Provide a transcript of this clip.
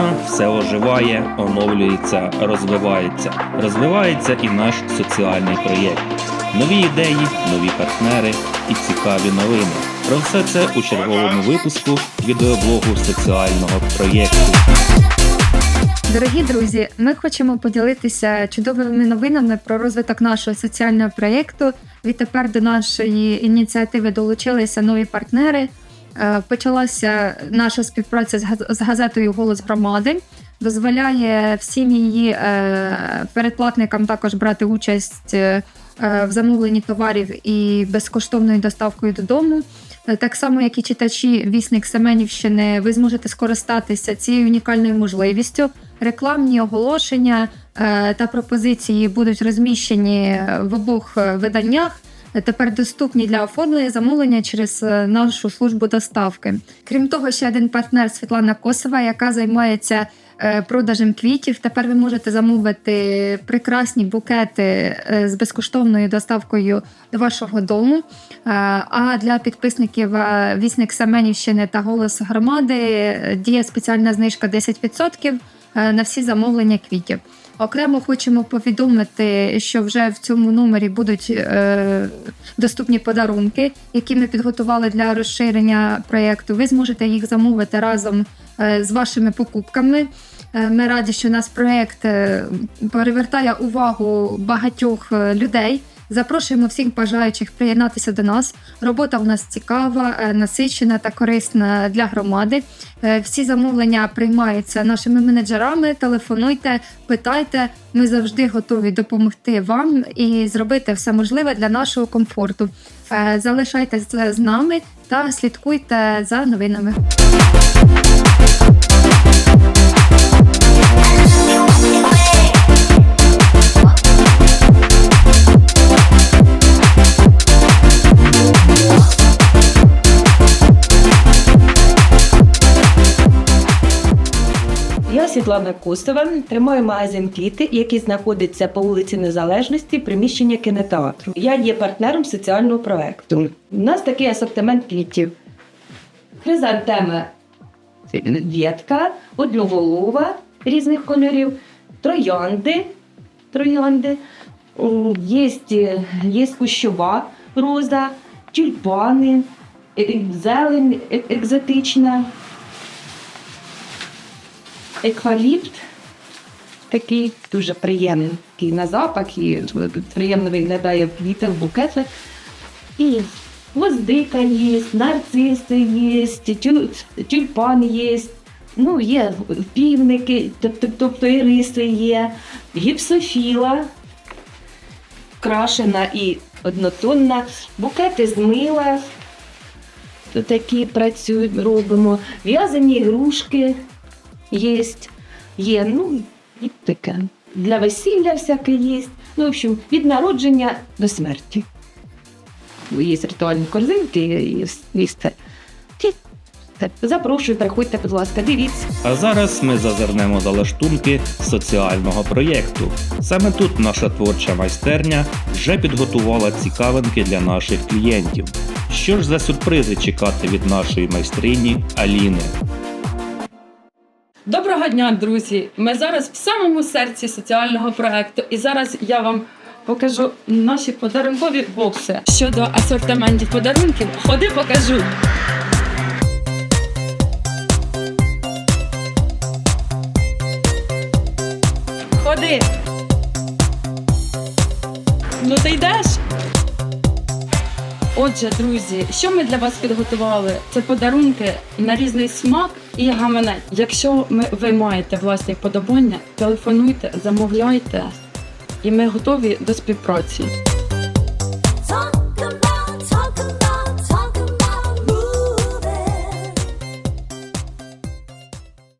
система все оживає, оновлюється, розвивається. Розвивається і наш соціальний проєкт. Нові ідеї, нові партнери і цікаві новини. Про все це у черговому випуску відеоблогу соціального проєкту. Дорогі друзі, ми хочемо поділитися чудовими новинами про розвиток нашого соціального проєкту. Відтепер до нашої ініціативи долучилися нові партнери. Е, Почалася наша співпраця з газетою Голос громади. Дозволяє всім її е, передплатникам також брати участь е, в замовленні товарів і безкоштовною доставкою додому. Так само, як і читачі Вісник Семенівщини, ви зможете скористатися цією унікальною можливістю. Рекламні оголошення та пропозиції будуть розміщені в обох виданнях. Тепер доступні для оформлення замовлення через е, нашу службу доставки. Крім того, ще один партнер Світлана Косова, яка займається е, продажем квітів. Тепер ви можете замовити прекрасні букети е, з безкоштовною доставкою до вашого дому. А для підписників Вісник Семенівщини та Голос громади діє спеціальна знижка 10% е, на всі замовлення квітів. Окремо хочемо повідомити, що вже в цьому номері будуть е, доступні подарунки, які ми підготували для розширення проєкту. Ви зможете їх замовити разом е, з вашими покупками. Е, Ми раді, що наш проєкт е, перевертає увагу багатьох е, людей. Запрошуємо всіх бажаючих приєднатися до нас. Робота у нас цікава, е, насичена та корисна для громади. Е, Всі замовлення приймаються нашими менеджерами. Телефонуйте, питайте. Ми завжди готові допомогти вам і зробити все можливе для нашого комфорту. Е, Залишайтесь з нами та слідкуйте за новинами. Світлана Костова, тримаю магазин квіти, який знаходиться по вулиці Незалежності, приміщення кінотеатру. Я є партнером соціального проекту. У нас такий асортимент квітів. Хризантема ветка, одноголова різних кольорів, троянди. троянди. Є, є кущова роза, тюльпани, е, зелень е- екзотична, екваліпт такий дуже приємний на запах і приємно виглядає в квітах, в букетах. І гвоздика є, нарциси є, тюль, тюльпан є. Ну, є півники, тобто іриси є, гіпсофіла, крашена і однотонна, букети з мила, такі працюють, робимо, в'язані ігрушки є, є, ну, і таке. Для весілля всяке є. Ну, в общем, від народження до смерті. Є ритуальні корзинки, є все. Запрошую, приходьте, будь ласка, дивіться. А зараз ми зазирнемо за лаштунки соціального проєкту. Саме тут наша творча майстерня вже підготувала цікавинки для наших клієнтів. Що ж за сюрпризи чекати від нашої майстрині Аліни? Доброго дня, друзі! Ми зараз в самому серці соціального проекту, і зараз я вам покажу наші подарункові бокси. Щодо асортиментів подарунків, ходи покажу. Ходи. Ну ти йдеш? Отже, друзі, що ми для вас підготували? Це подарунки на різний смак і гаманець. Якщо ми, ви маєте власні вподобання, телефонуйте, замовляйте, і ми готові до співпраці.